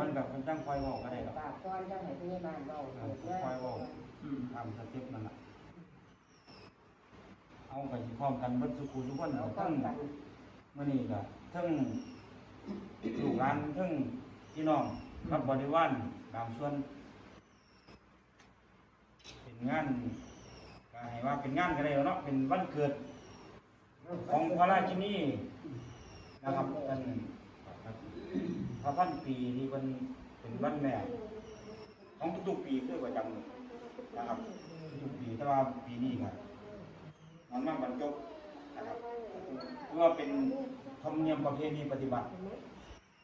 มันกับมันตั้งคอยเว้าก็ได้หรอกปากก้อนจังให้พยาบาลเว้าครับเกิดคอยเว้าอืมตามสเต็ปนั่นน่ะเอาไปสิพร้อมกันเบิดสุขุทุกคนเอาทั้ป้องงกันมื้อนี้ก็ทั้งลูกหลานทั้งพี่น้องรับบริวารบางส่วน เป็นงานก็ให้ว่าเป็นงานก็ได้เนาะเป็นวันเกิด ของพระราชินีนะครับเป็น พระพันปีที่เป็นเป็นวันแม่ ของทุกๆปีคือประจำนะครับทุกๆปีแต่ว่าปีนี้ครับมันมาบรรจบนะครับเพื่อเป็นธรรมเนียมประเพณีปฏิบัติ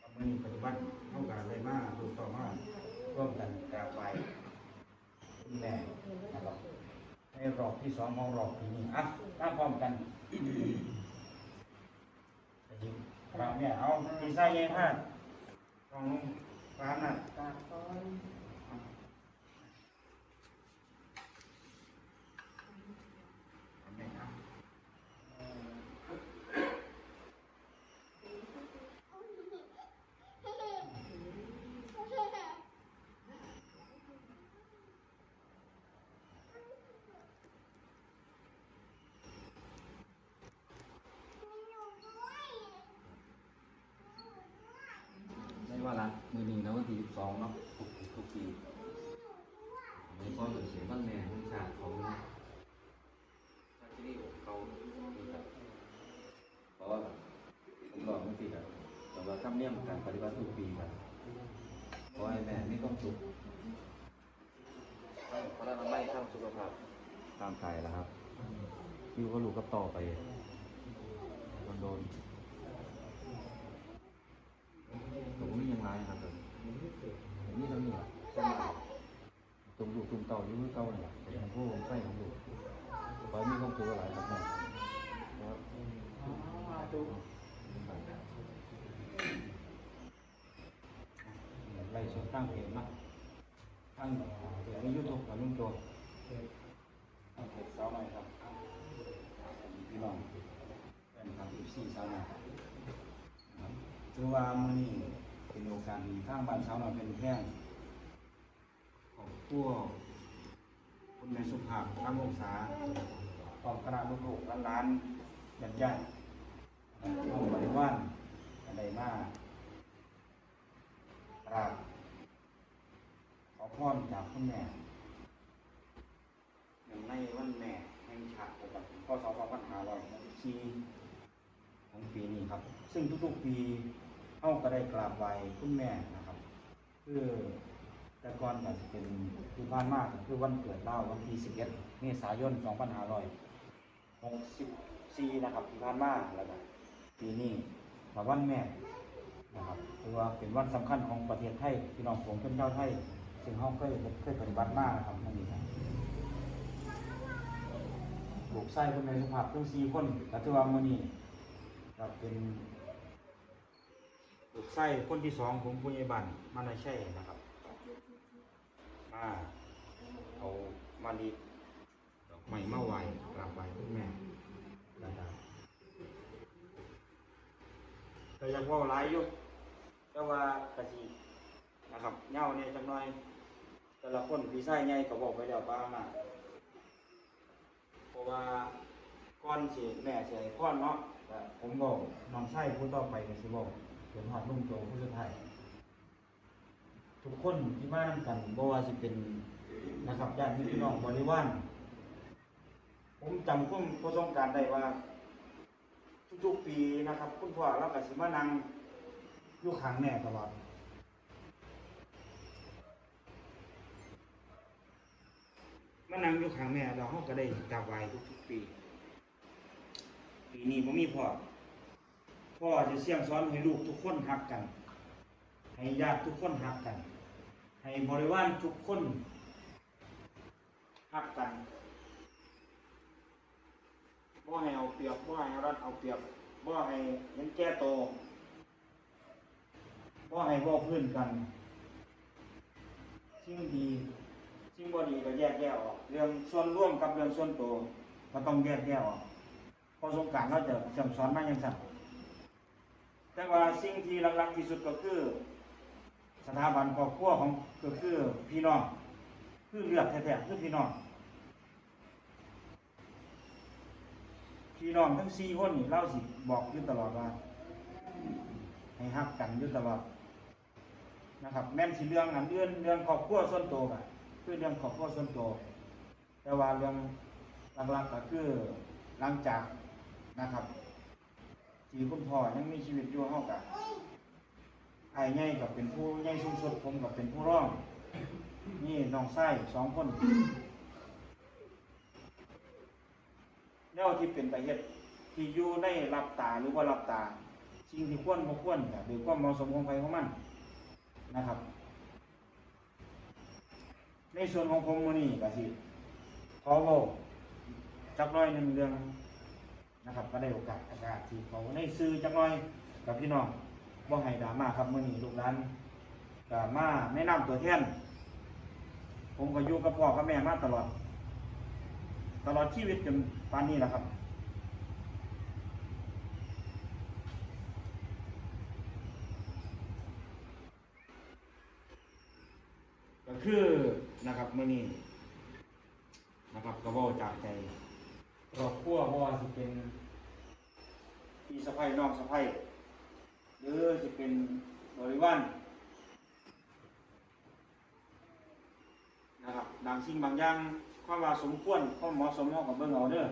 ประเพณีปฏิบัติต้องการอะไรมากถูกต้องมาร่วมกันกราบไหว้แม่นะครับในรอบที่สองของรอบปีนี้อะตั้งพร้อมกันเราเนี่ยเอาดีไซน์เองฮะลองลงร้า นน่ะปากก้อน เอาเนี่ยครับไม่ว่าละมือนี้นะวันที่สิบสองเนาะทุกทุกปีในข้อเสียงบ้านแม่ของชาติของชาติที่นี่เขานี่ครับเพราะว่าผมบอกมันสิครับแต่ว่าทำเนียมการปฏิบัติทุกปีครับขอให้แม่มีความสุขทั้งพระนามัยทั้งสุขภาพตามใจแล้วครับอยู่ก็ลูกก็ต่อไปมันโดน ผมก็มียังไงครับผมผมมีเท่านี้แหละใช่ไหมตรงอยู่ตรงเต่าอยู่คือเก่าเนี่ยเป็นของผู้ผมใส่ของลูกขอให้มีความสุขหลายครับแม่ครับไล่สดตั้งเพจนะตั้งเพจในยูทูบกับลุงโจตั้งเพจสาวหน่ครับพี่น้องเป็นครับอีซี่สาวหน่อยถือว่ามื้อนี้ เป็นโอกางบ้านสาวน้อยเป็นแพร่งของพวกคุณแม่สุภาพทางองศาพร้อมคณะลูกๆหลานๆญาติญาติๆน้องบริวารอะไรมากราบขอพรจากคุณแม่อย่างในวันแม่แห่งชาติประจำพศ2564ของปีนี้ครับ ซึ่งทุกๆปี เข้าก็ได้กราบไหว้คุณแม่นะครับ คือแต่ก่อนก็จะเป็นที่ผ่านมากคือวันเกิดเล่าวันที่11เมษายน2564นะครับที่ผ่านมาแล้วก็ปีนี้มาวันแม่นะครับถือว่าเป็นวันสำคัญของประเทศไทยพี่น้องผมเป็นชาวไทยซึ่งเขาเคยเคยปฏิบัติมากนะครับนั่นเองครับลูกไส้คนในสภาพทั้งสี่คนก็ถือว่ามื้อนี้ก็เป็น ลูกไส้คนที่สองของผู้ใหญ่บ้านมาในใช่นะครับ มาเอามาดีดอกไม้มาไหวกราบไหวคุณแม่นะครับก็ยังว่าหลายอยู่แต่ว่ากะสินะครับเงาเนี่ยจังน้อย แต่ละคนพี่ไส้ใหญ่ก็บอกไปแล้วบ้างนะเพราะว่าก่อนเสิแม่สิให้พรเนาะผมบอกน้องชายผู้ต่อไปก็สิบอก เป็นฮอดนุ่มโจผู้สุดท้ายทุกคนที่มานํกันบ่ว่าสิเป็นนะครับญาติพี่น้องบริวารผมจำคุณประสงการได้ว่า ทุกๆปีนะครับ คุณพ่อเราก็สิมานั่งอยู่ข้างแม่ตลอดมานั่งอยู่ข้างแม่เราเขาก็ได้กราบไหว้ทุกๆปี ปีนี้ผมมีพ่อ พ่อจะเสี่ยงสอนให้ลูกทุกคนหักกัน ให้ญาติทุกคนหักกัน ให้บริวารทุกคนหักกันบ่ให้เอาเปรียบบ่ให้รัดเอาเปรียบบ่ให้เห็นแก่โตบ่ให้บ่พื้นกันสิ่งดีสิ่งบ่ดีก็แยกแยะออกเรื่องส่วนร่วมกับเรื่องส่วนตัวก็ต้องแยกแยะออกพอสงการเราจะจำสอนมาอย่างสั่ แต่ว่าสิ่งที่หลักๆที่สุดก็คือ สถาบันครอบครัวของก็คือพี่น้องคือเลือดแท้ๆคือพี่น้องพี่น้องทั้งสี่คนนี่เล่าสิบอกอยู่ตลอดว่า ให้ฮักกันอยู่ตลอดนะครับ แม่นสิเรื่องอันเรื่องเรื่องครอบครัวส่วนตัวก็คือเรื่องครอบครัวส่วนตัวแต่ว่าเรื่องหลักๆก็คือหลังจากนะครับ ที่คุณพ่อยังมีชีวิตอยู่เฮากับไอ้ใหญ่กับเป็นผู้ใหญ่สูงสุดผมกับเป็นผู้ร้อง นี่น้องไส้สองคนแนวที่เป็นไปเฮ็ดที่อยู่ในรับตาหรือว่ารับตาสิ่งที่ควรบ่ควรก็หรือความเหมาะสมของใครของมันนะครับ ในส่วนของผมมื้อนี้ก็สิขอเว้าจักน้อยหนึ่งเรื่อง นะครับก็ได้โอกาสอากาศที่เขาในซื้อจักหน้อยกับพี่น้องบ่ให้ดราม่าครับมื้อนี้ลูกหลานก็มาแนะนำตัวแทนผมก็อยู่กับพ่อกับแม่มาตลอด ตลอดชีวิตจนปานนี้แหละครับ ก็คือนะครับมื่อนี้นะครับก็เว่าจากใจ ครอบครัวบ่ว่าสิเป็นพี่สะใภ้น้องสะใภ้หรือสิเป็นบริวารนะครับบางสิ่งบางอย่างความว่าสมควรความเหมาะสมเฮากับเบิ่งเอาเด้อ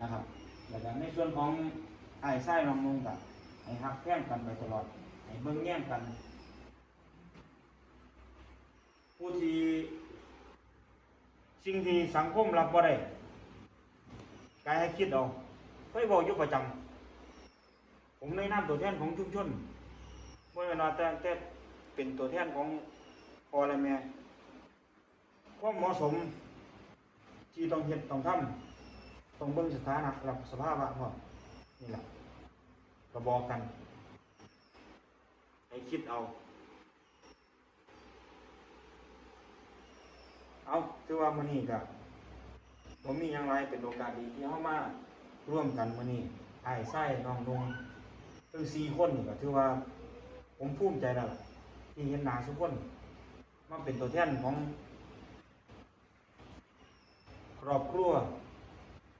นะครับแล้วก็ในส่วนของไอ้ไส้น้องนุ่งกับให้ฮักแข้งกันไปตลอดให้เบิ่งแย่งกัน ผู้ที่สิ่งที่สังคมรับบ่ได้ กายให้คิดเอาเคยบอกยู่ประจำผมในนามตัวแทนของชุมชนเมื่อเวลาแต่แต่เป็นตัวแทนของพ่อและแม่ความเหมาะสม ที่ต้องเฮ็ดต้องทำต้องเบิ่งสถานะรับสภาพะพร้อนี่แหละก็บอกกันให้คิดเอา เอาถือว่ามื้อนี้ก็ ผมมีหยังไรเป็นโอกาสดีที่เฮามาร่วมกันมื้อนี้อ้ไส้น้องนงทั้งสี่คนนี่ก็ถือว่า ผมภูมิใจแล้วที่เห็นหน้าทุกคนมาเป็นตัวแทนของครอบครัว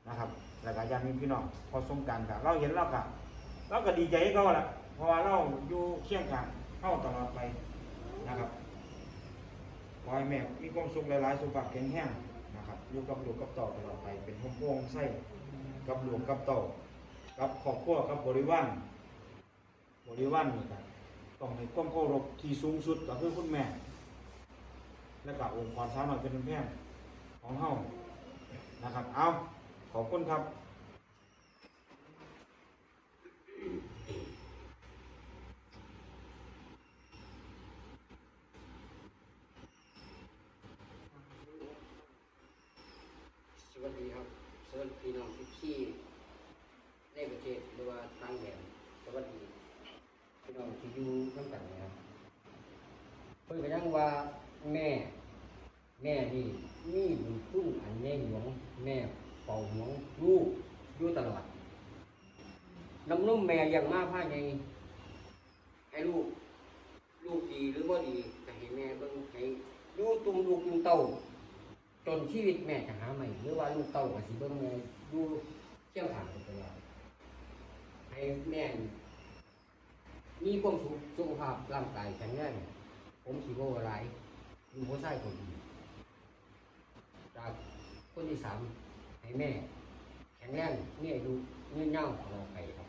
นะครับแล้วก็ญาติพี่น้องพอสงการกับเราเห็นเราก็เราก็ดีใจให้เขาละเพราะว่าเราอยู่เคียงข้างเข้าตลอดไปนะครับขอให้แม่มีความสุขหลายๆสุขภาพแข็งแรง ครับอยู่กับลูกกับเต่าตลอดไปเป็นห้องโองไส้กับลูกกับเต่ากับครอบครัวกับบริวารบริวารนี่กันต้องให้ความเคารพที่สูงสุดก็คือคุณแม่ และกับองค์กรสาวน้อยเป็นแพงของเฮานะครับ เอาขอบคุณครับ ส วัสดีครับสวัสดีพี่น้องที่ที่ในประเทศหรือว่าต่างแดนสวัสดีพี่น้องที่อยู่ร่วมกันนะครับเพิ่นก็ยังว่าแม่ แม่นี่มีบุญคุณอันแน่หลวงแม่เป่าหลวงลูกอยู่ตลอดน้ำนุ่มแม่อย่างมากผ้าไงให้ลูก ลูกดีหรือบ่าดีก็ให้แม่เบิ่งให้อยู่ตุ้มลูกตุมเต้า จนชีวิตแม่จะหาใหม่หรือว่าลูกเต้าก็สิเบิ่งแม่อยู่เที่ยงทางไปตลอดให้แม่มีความสุขสุขภาพร่างกายแข็งแรงผมสิบ่ว่าหลายอยู่บ่ใช่คนดีจากคนที่สามให้แม่ แข็งแรงมีอายุยืนยาวตลอดไปครับ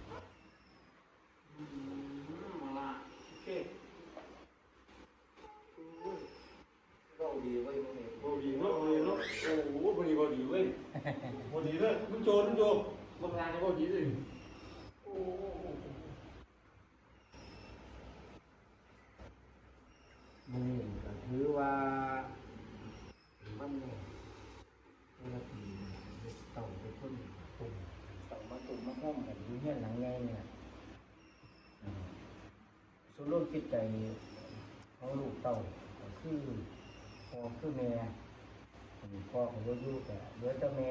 บ่ดีเว้ยบ่ดีเนาะบ่ดีเนาะโอ้โหบ่ดีบ่ดี เว้ยบ่ดีเลยมึงโจรมึงโจรบางรายก็บ่ดีเลยโอ้โหมือก็ถือว่ามันเนี่ยมันดีต้องไปพุ่นตุ่มต้องมาตุ่มมาห้อมกันอยู่เฮียหลังไงเนี่ยสุรุ่คิดใจเของลูกเต่าก็คือพอคือแม่ พ่อของลูกๆแต่เหลือแต่แม่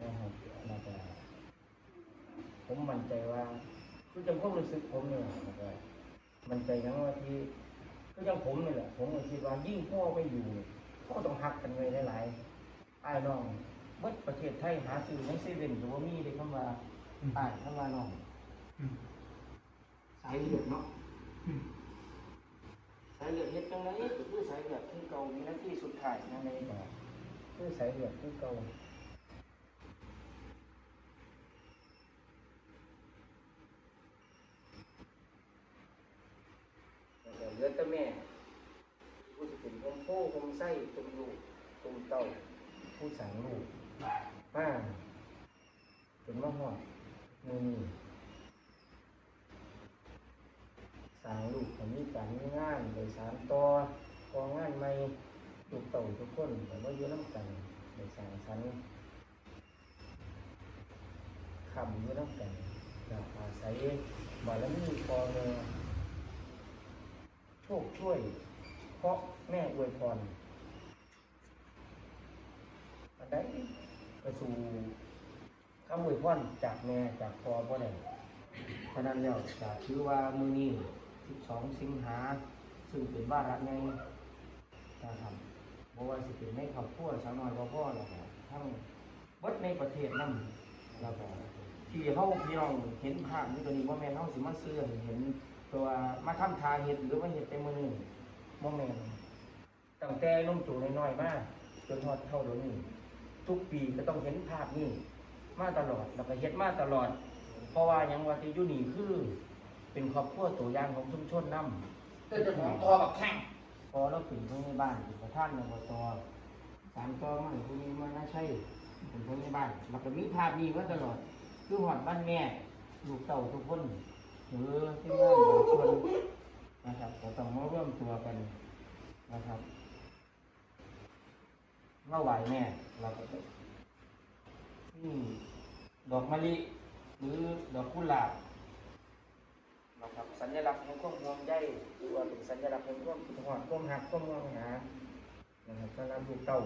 นะครับน่าจะผมมั่นใจว่าคือจำความรู้สึกผมเนี่ยนะครับมั่นใจทั้งว่าที่ก็ยังผมนี่แหละผมก็คิดว่ายิ่งพ่อไม่อยู่พ่อต้องหักกันไว้หลายๆอ้น้องเมื่ประเทศไทยหาซื้อในเซเว่นหรือว่ามีเลยคำว่าอ้ายคำว่าน้องสายเลือดเนาะสายเลือดเฮ็ดจังไดก็คือสายเลือดคือเก่ามีหน้าที่สุดท้ายนั่นเองก็ คือสายเลือดคือเก่าเหลือแต่แม่ผู้ที่เป็นพมโพพมไส้พมลูกพมเต้าผู้สางลูกมาจนมาหอดมือนี้สางลูกผมมีการงานโดยสารต่อกองงานใหม่ ลูกเต่าทุกคนแต่ว่าอยู่น้ำกันโดยสร้างสรรค์คำอยู่น้ำกันอยากอาศัยบารมีพอเนอโชคช่วย เพราะแม่อวยพรอันใดกระสู่คำอวยพรจากแม่จากพ่อพ่อไหนฉะนั้นแล้วจะถือว่ามือนี้12 สิงหาซึ่งเป็นวาระในนะครับ ราะว่าสิเป็นในครอบครัวสาวน้อยพ่อพ่อแล้วก็ทั้งเบิดในประเทศนั่นแล้วก็ที่เขาพี่น้องเห็นภาพนี้ตัวนี้ว่าแม่นเขาสิมาเสื้อให้เห็นตัวมาทำทาเห็ดหรือว่าเห็ดเต็มมือนี่โมเมนตั้งแต่นุ่มจูน้อยๆมาจนฮอดเท่าเดี๋ยวนี้ทุกปีก็ต้องเห็นภาพนี้มาตลอดแล้วก็เห็ดมาตลอด เพราะว่ายังว่าที่อยุนี่คือ เป็นครอบครัวตัวอย่างของชุมชนนำเจะของคอกับแข้ง พอเราเป็นผู้ในบ้านเป็นประธานอบตสามต่อมาผู้นี้มาน่าใช่เป็นผู้ในบ้านแล้วก็มีภาพนี้มาตลอด คือหอดบ้านแม่ลูกเต่าทุกคนหรือที่งานบางส่วนนะครับก็ต้องมาร่วมตัวกันนะครับเมื่อไหวแม่เราก็จะนี่ดอกมะลิหรือดอกกุหลาบ นะครับ สัญลักษณ์แห่งความห่วงใยหรือว่าเป็นสัญลักษณ์แห่งความคิดฮอดความหักความมองหานะครับสำหรับลูกเต่า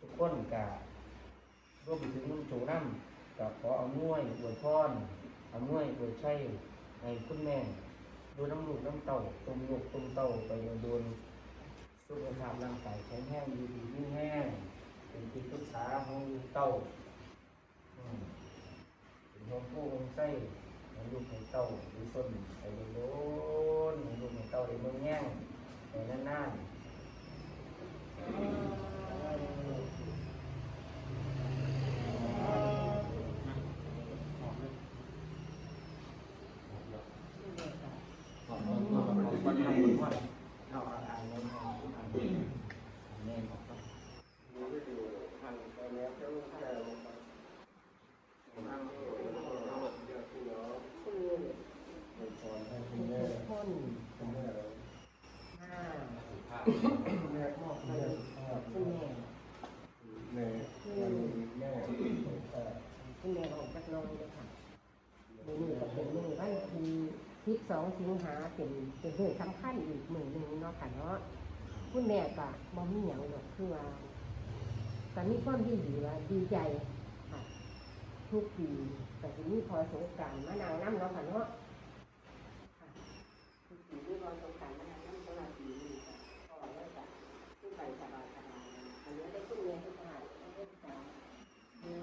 ทุกคนกะรวมไปถึงนุ่มโจน้ำก็ขอเอาน่วยอวยพรเอาน่วยอวยชัยให้คุณแม่ดูน้ำลูกน้ำเต่าตุมลูกตุมเต่าไปโดนสุขภาพร่างกายแข็งแรงดีดีมีแห้งเป็นที่ปรึกษาของลูกเต่าเป็นหงผู้หงไส้ ให้ลูกให้เต้าหรือส้นไปโดนๆให้ลูกให้เต้าได้เมืองแง่งไปนนั่นนั่นขอบคุณขอบคุณขอบคุณว่าเอาอ่านเงินอ่านอ่านเงินเงินของเขา หันไปแล้วก็แก่ลงไปนั่งเดี๋ยวที่เนาะ คุณ เป็นพรให้ คุ คุณ ณ แม่ คน คุณแม่เรา ห้า แม่มอบให้แม่คุณแม่แม่แม่คุณแม่ออกจากนอนเลยค่ะมือนี้ก็เป็นมือวันที่สิบสองสิงหาเป็นเป็นเรื่องสำคัญอีกมือหนึ่งเนาะค่ะเนาะคุณแม่ก็บ่มีหยังหรอกคือว่าตอนนี้ความดีดีว่าดีใจค่ะทุกปีแต่ทีนี้พอสงกรารมานางน้ำเนาะค่ะเนาะค่ะทุกปีที่พอสงกรารมานางน้ำตลอดปีนี้ค่ะพอแล้วจะขึ้นไปสบายสบายอันนี้ได้ขึ้นเรียนทุกทหารได้ทุกทหารดู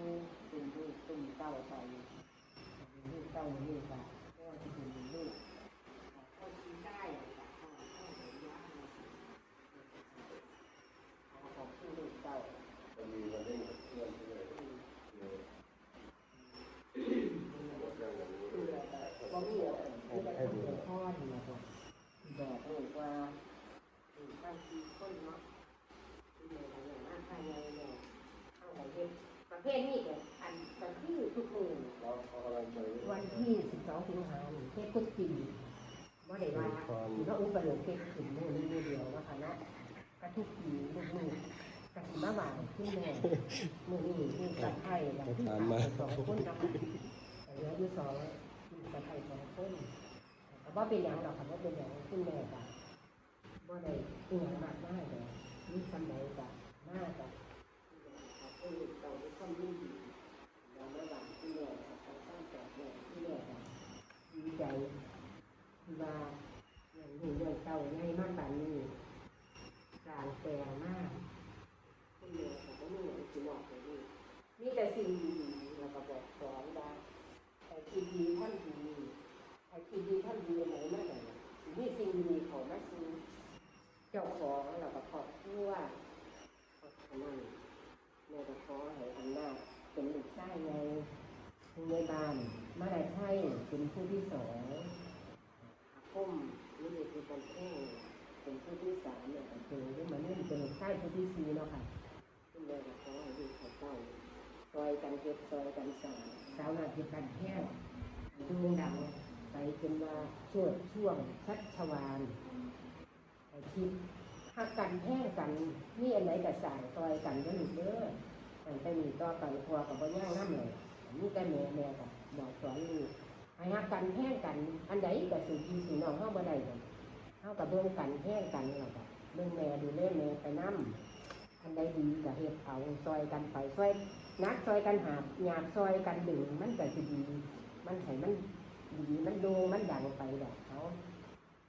ตุ่มดูตุ่มเต้าไปลูกเต้าลูกค่ะก็จะเป็นลูกก็ชี้ได้ค่ะพ่อพ่อเห็นว่าของที่ลูกเต้า จะมีวันนี้เพื่อนที่ไหนหมดแล้วอย่างนี้ คือว่ามีอะไรที่จะทำเป็นพ่อดีนะพ่อบอกเลยว่าถึงตั้งที่คนเนาะที่เลยทำอย่างนั้นภายในเนี่ยเข้าไปเฮ็ดประเภทนี้ก็อันก็คือทุกมือ วันที่12สิงหาคมเฮ็ดทุกปีบ่ได้ว่าสิว่าอุปโลกเฮ็ดขึ้นมื้อนี้เดียวว่าคณะก็ทุกปีทุกมื้อก็สิมาบานขึ้นแม่มือนี้ที่สะไทยแล้วที่สามสองคนนะคะเหลืออยู่สองที่สะไทยสองคนก็บ่าเป็นหยังดอกค่ะบ่เป็นหยังคุณแม่ก็บ่าได้เอีหยังมากมายเลยมีสำใดก็มาก็ขอบคุณเจ้าทุกคนดี เราไม่หวังที่แม่เขาตั้งแต่แม่ที่แม่ดีใจที่ว่าเรื่องหนูเรื่องเต่าง่ายมาก เจ้าของเราก็ครอบครัวเพราะฉะนั้นแม่ก็ขอให้อำนาจ เป็นลูกชายในผู้ใหญ่บ้านมาได้ไทยเป็นผู้ที่สองอาคมนี่คือการแข่งเป็นผู้ที่สามเนี่ยก็คือที่มาเนี่ยเป็นลูกชายผู้ที่สี่เนาะค่ะคุณแม่ก็ขอให้ลูกให้เต้าซอยกันเก็บซอยกันสอนสาวนาทีกันแห้งดูดังไปเป็นว่าช่วงช่วงชัชวานไอคิดหักกันแห้งกันนี่อันไหนก็สั่ซอยกันก็หลุดเด้อ มันไปมีต่อไปพอกับบ่ย่างน้ำเลยนี่แต่แม่แม่กับบอกสอนลูกให้หักกันแห้งกัน อันใดก็สู่พี่สู่น้องเฮาบ่ได้กันเฮากับเบิ่งกันแห้งกันแล้วก็เบิ่งแม่ดูแลแม่ไปนํอันใดดีก็เฮ็ดเอาซอยกันไปซอยนักซอยกันหาบหยาบซอยกันดึงมันก็สิดี มันให้มันดีมันโด่งมันดังไปดอกเขา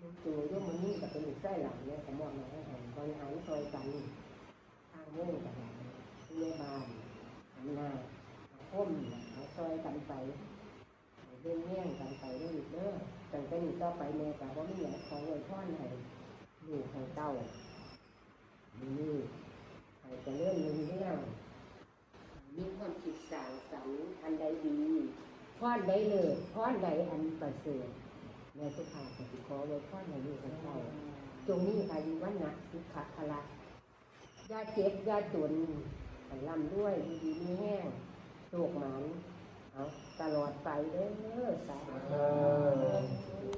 ลูกจูยกมันนี่กับเป็นลูกไส้หลังเนี่ยแต่มองมาให้เหันบริหารซอยกันทางโม่งกับหลัง เรียบานหันหน้าคมเอาซอยกันไปเรื่องแย่งกันไปเรื่อยๆเด้อตั้งแต่นี้ต่อไปแม่กับว่าไม่อยากของไว้พ่อนให้ลูกให้เต้านี่ให้จะเรื่องเรื่องเรื่องมีความคิดสร้างสรรค์อันใดดีพ่อนใดเลิศพ่อนใดอันประเสริฐแม่สุภาพสิขอไว้พ่อนในลูกของเราจงนี้อายุวันนะสุขะพละยาเจ็บยาจน ให้ร่ำด้วยดีดีมีแห้งโศกหมันเอาตลอดไปเด้อสาธุ